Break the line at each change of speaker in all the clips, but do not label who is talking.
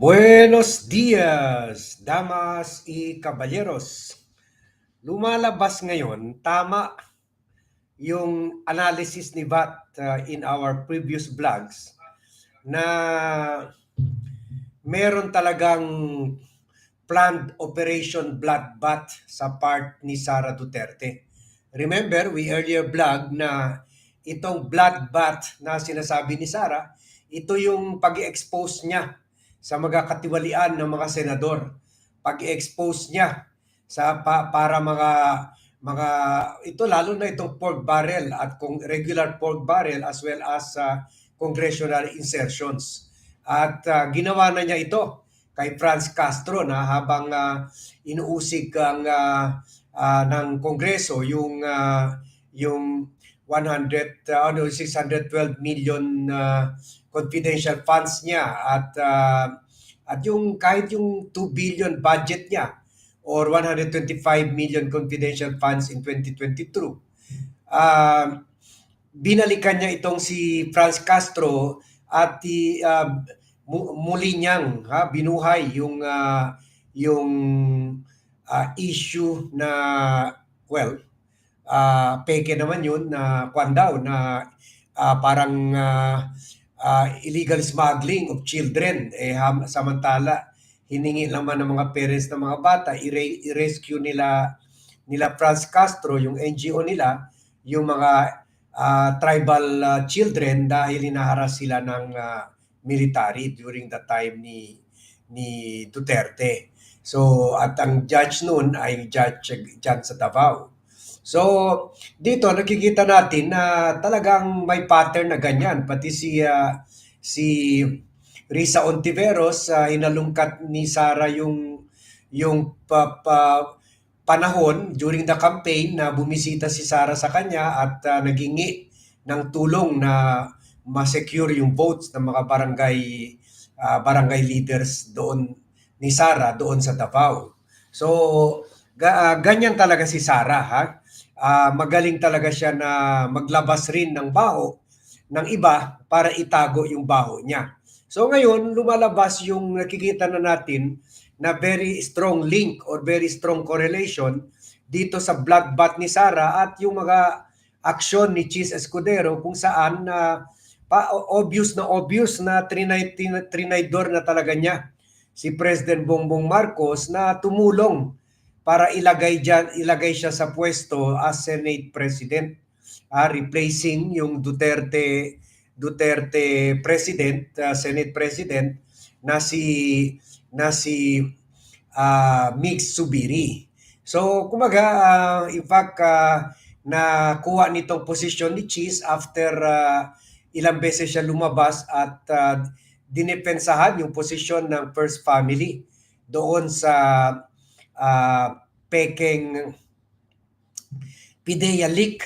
Buenos dias, damas y caballeros. Lumalabas ngayon, tama yung analysis ni Bat uh, in our previous vlogs na meron talagang planned operation bloodbath sa part ni Sara Duterte. Remember, we earlier vlog na itong bloodbath na sinasabi ni Sara, ito yung pag-expose niya sa mga katiwalian ng mga senador. Pag-expose niya sa pa, para mga mga ito lalo na itong pork barrel at kung regular pork barrel as well as uh, congressional insertions. At uh, ginawa na niya ito kay Franz Castro na habang uh, inuusig ang uh, uh, ng Kongreso yung uh, yung 100 uh, ano 612 million uh, confidential funds niya at uh, at yung kahit yung 2 billion budget niya or 125 million confidential funds in 2022 uh, binalikan niya itong si Franz Castro at uh, muli niyang ha, binuhay yung uh, yung uh, issue na well uh, peke naman yun na kwan daw na uh, parang uh, uh, illegal smuggling of children eh ham, samantala hiningi naman ng mga parents ng mga bata i-rescue nila nila Franz Castro yung NGO nila yung mga uh, tribal uh, children dahil hinaharas sila ng uh, military during the time ni ni Duterte. So at ang judge noon ay judge dyan sa Davao. So dito nakikita natin na talagang may pattern na ganyan pati si uh, si Risa Ontiveros uh, inalungkat ni Sara yung yung pa, pa, panahon during the campaign na bumisita si Sara sa kanya at uh, nagingi ng tulong na ma-secure yung votes ng mga barangay uh, barangay leaders doon ni Sara doon sa Davao. So ga, uh, ganyan talaga si Sara ha. Uh, magaling talaga siya na maglabas rin ng baho ng iba para itago yung baho niya. So ngayon lumalabas yung nakikita na natin na very strong link or very strong correlation dito sa bloodbath ni Sara at yung mga aksyon ni Cheese Escudero kung saan na uh, obvious na obvious na trinay, trinaydor na talaga niya si President Bongbong Marcos na tumulong para ilagay diyan ilagay siya sa pwesto as Senate President uh, replacing yung Duterte Duterte President uh, Senate President na si na si uh, Mix Subiri. So kumaga uh, in fact uh, nakuha nitong posisyon ni Cheese after uh, ilang beses siya lumabas at uh, dinepensahan yung posisyon ng First Family doon sa uh, Peking Pidea Leak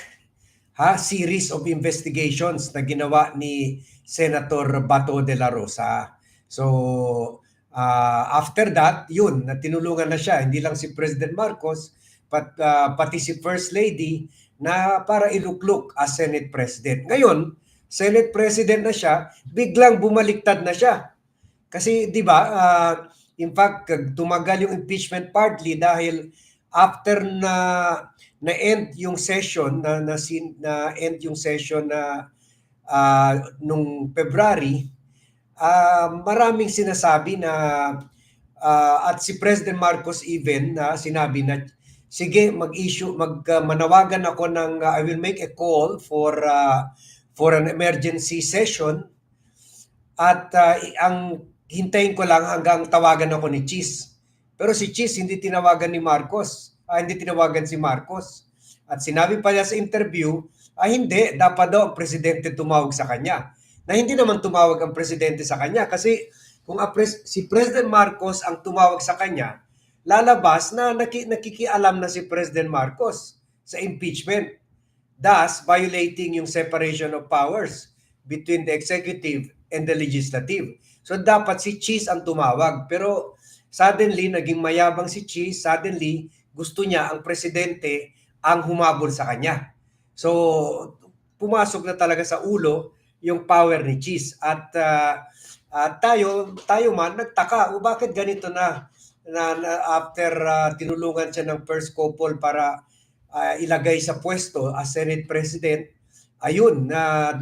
ha series of investigations na ginawa ni Senator Bato de la Rosa. So uh, after that, yun, na tinulungan na siya, hindi lang si President Marcos, but, uh, pati si First Lady na para ilukluk as Senate President. Ngayon, Senate President na siya, biglang bumaliktad na siya. Kasi 'di ba, uh, in fact, tumagal yung impeachment partly dahil after na na end yung session na na, na end yung session na uh, nung February, uh, maraming sinasabi na uh, at si President Marcos even na uh, sinabi na sige mag-issue mag uh, manawagan ako ng uh, I will make a call for uh, for an emergency session. At uh, ang hintayin ko lang hanggang tawagan ako ni Cheese. Pero si Cheese hindi tinawagan ni Marcos uh, hindi tinawagan si Marcos. At sinabi pa niya sa interview, ah hindi, dapat daw ang presidente tumawag sa kanya. Na hindi naman tumawag ang presidente sa kanya kasi kung pres- si President Marcos ang tumawag sa kanya, lalabas na naki- nakikialam na si President Marcos sa impeachment. Thus, violating yung separation of powers between the executive and the legislative. So dapat si Cheese ang tumawag. Pero suddenly, naging mayabang si Cheese. Suddenly, gusto niya ang presidente ang humabol sa kanya. So, pumasok na talaga sa ulo yung power ni Cheese. At uh, At tayo, tayo man, nagtaka, o bakit ganito na, na, na after ah, tinulungan siya ng first couple para ah, ilagay sa pwesto as Senate President, ayun, na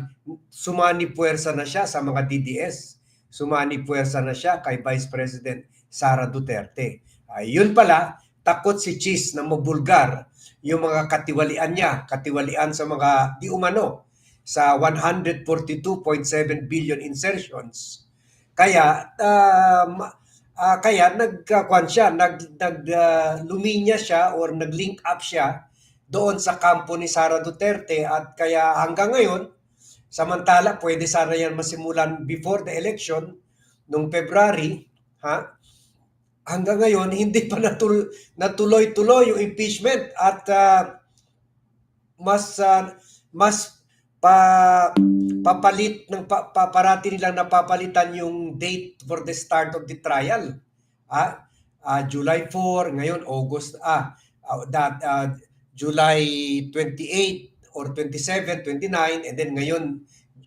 sumani puwersa na siya sa mga DDS. Sumani puwersa na siya kay Vice President Sara Duterte. Ayun pala, takot si Cheese na mabulgar yung mga katiwalian niya, katiwalian sa mga di umano sa 142.7 billion insertions. Kaya um, ah, kaya nagkakuan siya, nag, nag ah, luminya siya or nag-link up siya doon sa kampo ni Sara Duterte at kaya hanggang ngayon samantala pwede sana yan masimulan before the election nung February, ha? Hanggang ngayon hindi pa natul natuloy-tuloy yung impeachment at ah, mas ah, mas pa papalit ng pa, pa- parati nilang napapalitan yung date for the start of the trial. Ah, ah, July 4, ngayon August ah ah, that ah, July 28 or 27, 29 and then ngayon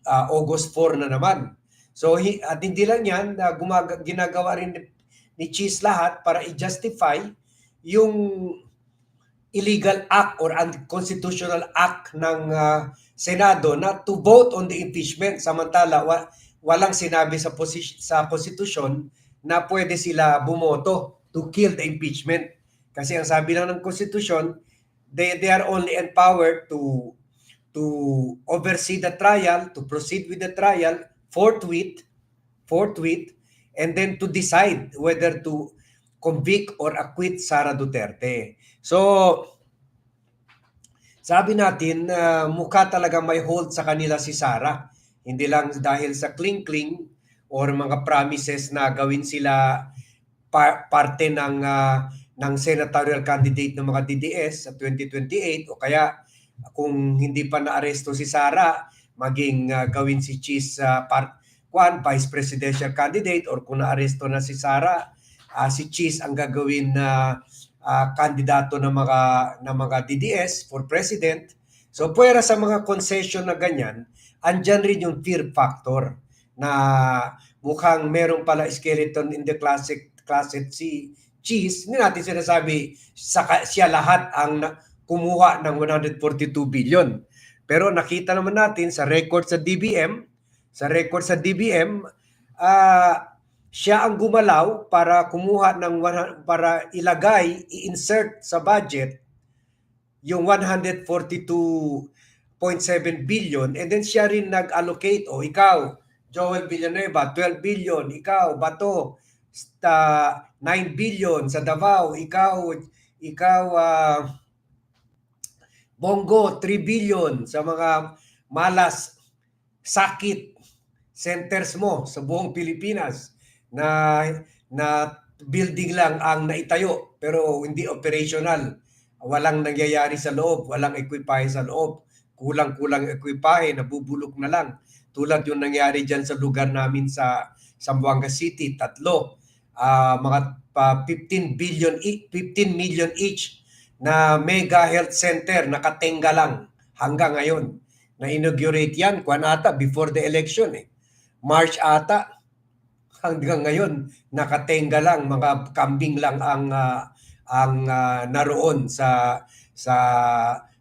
ah, August 4 na naman. So hi, at hindi lang 'yan, na gumag- ginagawa rin ni, ni Cheese lahat para i-justify yung illegal act or unconstitutional act ng ah, Senado na to vote on the impeachment samantala wa, walang sinabi sa posi- sa konstitusyon na pwede sila bumoto to kill the impeachment kasi ang sabi lang ng konstitusyon they they are only empowered to to oversee the trial to proceed with the trial forthwith forthwith and then to decide whether to convict or acquit Sara Duterte so sabi natin, uh, mukha talaga may hold sa kanila si Sara. Hindi lang dahil sa kling-kling or mga promises na gawin sila pa- parte ng ah, ng senatorial candidate ng mga DDS sa 2028 o kaya kung hindi pa naaresto si Sara, maging ah, gawin si Cheese sa part kwan, vice presidential candidate or kung naaresto na si Sara, ah, si Cheese ang gagawin na ah, kandidato ng mga ng mga DDS for president. So puwera sa mga concession na ganyan, andyan rin yung fear factor na mukhang meron pala skeleton in the classic closet si Cheese. Hindi natin sinasabi sa, siya lahat ang kumuha ng 142 billion. Pero nakita naman natin sa record sa DBM, sa record sa DBM, ah siya ang gumalaw para kumuha ng para ilagay, i-insert sa budget yung 142.7 billion and then siya rin nag-allocate o ikaw Joel Villanueva 12 billion ikaw Bato sta 9 billion sa Davao ikaw ikaw ah, Bongo 3 billion sa mga malas sakit centers mo sa buong Pilipinas na na building lang ang naitayo pero hindi operational. Walang nangyayari sa loob, walang ekwipahe sa loob. Kulang-kulang ekwipahe, nabubulok na lang. Tulad yung nangyari dyan sa lugar namin sa Zamboanga City, tatlo. Ah, mga pa 15 billion e- 15 million each na mega health center nakatenga lang hanggang ngayon. Na-inaugurate yan, kwan ata, before the election eh. March ata, hanggang ngayon nakatenga lang mga kambing lang ang ah, ang ah, naroon sa sa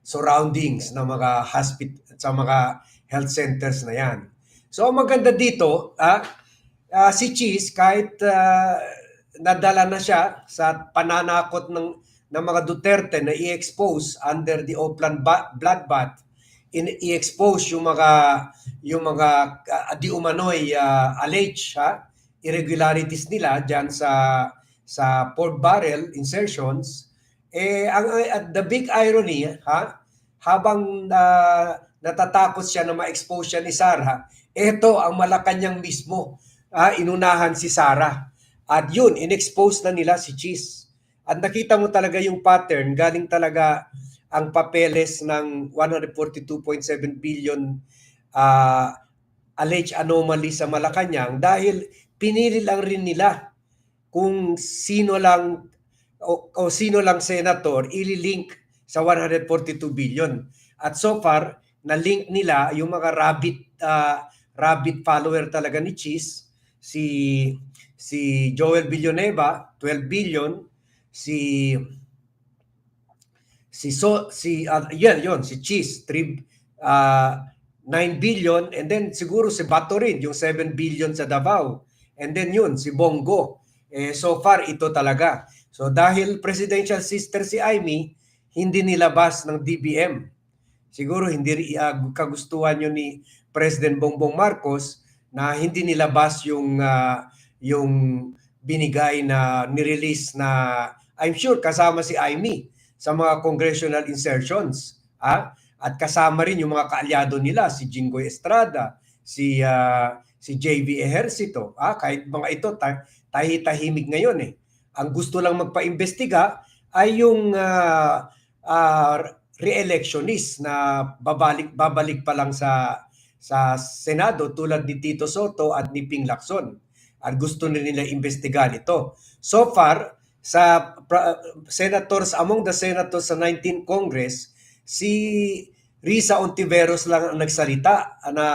surroundings ng mga hospital sa mga health centers na yan. So ang maganda dito, ah, ah, si Cheese kahit ah, nadala na siya sa pananakot ng ng mga Duterte na i-expose under the Oplan ba- bloodbath in i-expose yung mga yung mga ah, di umano'y ah, alleged ha? Irregularities nila diyan sa sa pork barrel insertions. Eh ang at the big irony ha? Habang ah, natatakot siya na ma-expose siya ni Sarah ito ang Malacanang mismo ah, inunahan si Sarah. At yun inexpose na nila si Cheese at nakita mo talaga yung pattern galing talaga ang papeles ng 142.7 billion ah, alleged anomaly sa Malacanang dahil pinili lang rin nila kung sino lang o, o sino lang senator ililink sa 142 billion. At so far, na-link nila yung mga rabbit ah, rabbit follower talaga ni Cheese si si Joel Villanueva 12 billion, si si so si uh, yan yon si Cheese 3 uh, 9 billion. And then siguro si Bato rin yung 7 billion sa Davao. And then yun si Bongo. Eh, so far ito talaga. So dahil presidential sister si Amy hindi nilabas ng DBM siguro hindi uh, kagustuhan yun ni President Bongbong Marcos na hindi nilabas yung uh, yung binigay na nirelease na I'm sure kasama si Amy sa mga congressional insertions. Ah? At kasama rin yung mga kaalyado nila, si Jinggoy Estrada, si uh, si JV Ejercito. Ah? Kahit mga ito, ta- tahi-tahimik ngayon eh. Ang gusto lang magpa-imbestiga ay yung uh, uh, re-electionist na babalik babalik pa lang sa sa Senado tulad ni Tito Soto at ni Ping Lacson. At gusto na nila imbestigahan ito. So far, sa senators, among the senators sa 19th Congress, si Risa Ontiveros lang ang nagsalita na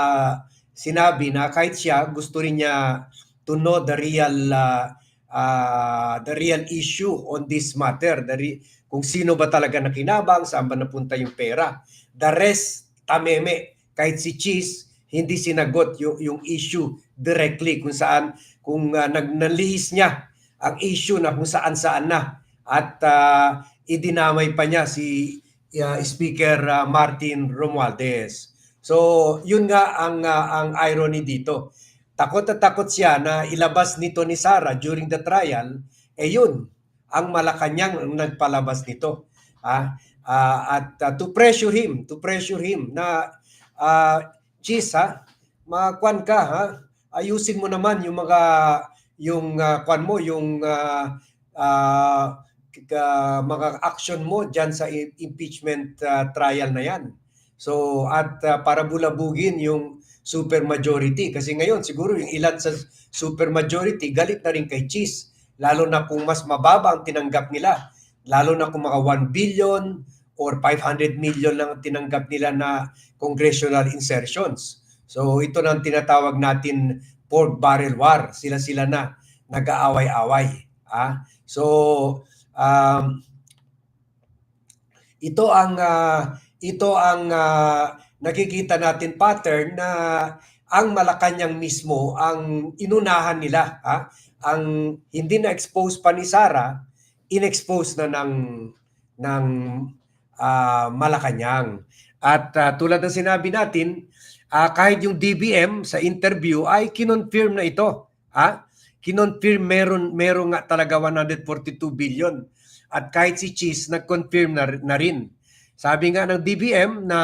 sinabi na kahit siya gusto rin niya to know the real uh, uh, the real issue on this matter. The re- kung sino ba talaga nakinabang, saan ba napunta yung pera. The rest, tameme. Kahit si Cheese, hindi sinagot yung, yung issue directly kung saan, kung uh, nag, nalihis niya ang issue na kung saan-saan na at uh, idinamay pa niya si uh, Speaker uh, Martin Romualdez. So, yun nga ang uh, ang irony dito. Takot at takot siya na ilabas nito ni Sara during the trial, eh yun, ang Malacanang ang nagpalabas nito. Ah, uh, at uh, to pressure him, to pressure him na uh, Cheese ha, makwan ka ha, ayusin mo naman yung mga yung uh, kwan mo, yung uh, uh, mga action mo diyan sa impeachment uh, trial na yan. So at uh, para bulabugin yung super majority. Kasi ngayon siguro yung ilan sa super majority galit na rin kay Cheese lalo na kung mas mababa ang tinanggap nila. Lalo na kung mga 1 billion or 500 million lang ang tinanggap nila na congressional insertions. So ito na ang tinatawag natin pork barrel war. Sila-sila na nag-aaway-away. Ah? So, um, ito ang uh, ito ang uh, nakikita natin pattern na ang Malacanang mismo ang inunahan nila. Ah? Ang hindi na expose pa ni Sara, inexpose na ng ng uh, Malacanang. At uh, tulad ng sinabi natin, uh, kahit yung DBM sa interview ay kinonfirm na ito. Ha? Kinonfirm meron, meron nga talaga 142 billion. At kahit si Cheese nag-confirm na, na rin. Sabi nga ng DBM na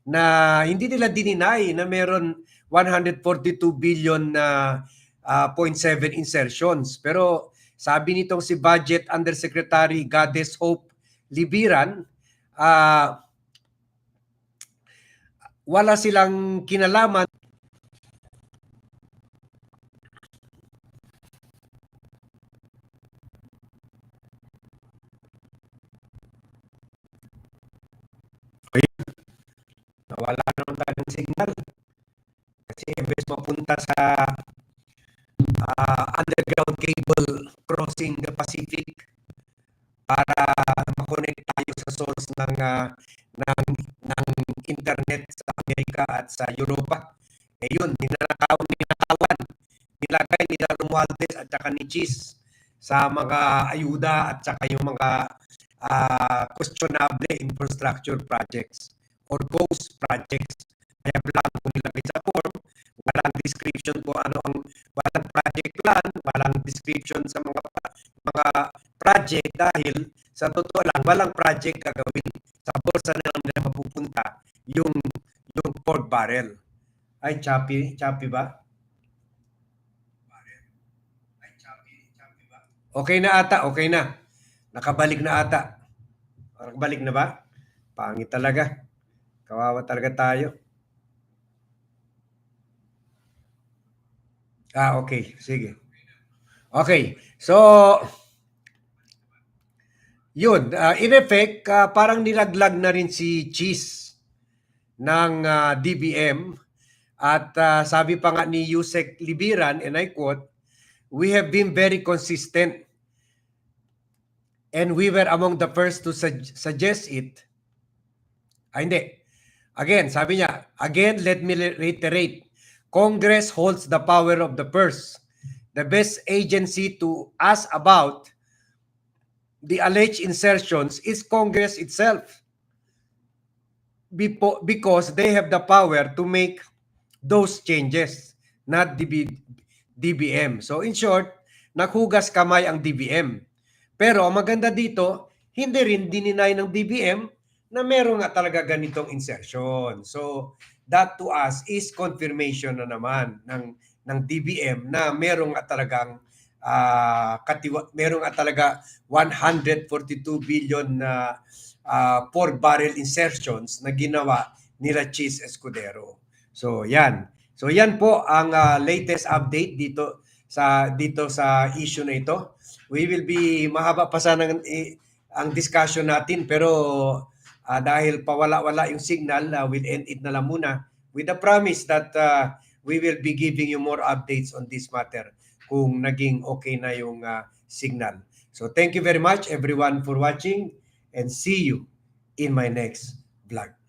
na hindi nila dininay na meron 142 billion na uh, 0.7 insertions. Pero sabi nitong si Budget Undersecretary Goddess Hope Libiran, uh, wala silang kinalaman Nawala naman tayo ng signal. Kasi imbes mapunta sa uh, underground cable crossing the Pacific para makonect tayo sa source ng uh, ng ng internet sa Amerika at sa Europa. Yun, ninanakawan, ninakawan, nilagay ni Romualdez at saka ni Cheese sa mga ayuda at saka yung mga uh, questionable infrastructure projects or ghost projects. Kaya blanco nilagay sa form, walang description kung ano ang walang project plan, walang description sa mga mga project dahil sa totoo lang walang project gagawin. Sa bulsa na lang nila mapupunta yung yung pork barrel. Ay choppy, choppy ba? Ay choppy, choppy ba? Okay na ata, okay na. Nakabalik na ata. Nakabalik na ba? Pangit talaga. Kawawa talaga tayo. Ah, okay. Sige. Okay. So, yun. Uh, in effect, uh, parang nilaglag na rin si Cheese ng uh, DBM At ah, sabi pa nga ni Yusek Libiran, and I quote, We have been very consistent and we were among the first to sug- suggest it. Ah, hindi. Again, sabi niya, again, let me reiterate, Congress holds the power of the purse. The best agency to ask about the alleged insertions is Congress itself. Because they have the power to make those changes, not DB, DBM. So in short, naghugas kamay ang DBM. Pero ang maganda dito, hindi rin dininay ng DBM na meron nga talaga ganitong insertion. So that to us is confirmation na naman ng ng DBM na meron nga talagang ah katiwa, meron nga talaga 142 billion na ah, four barrel insertions na ginawa nila Cheese Escudero. So yan. So yan po ang ah, latest update dito sa dito sa issue na ito. We will be mahaba pa sana ang, eh, ang discussion natin pero ah, dahil pawala-wala yung signal, ah, we'll end it na lang muna with the promise that ah, we will be giving you more updates on this matter kung naging okay na yung ah, signal. So thank you very much everyone for watching and see you in my next vlog.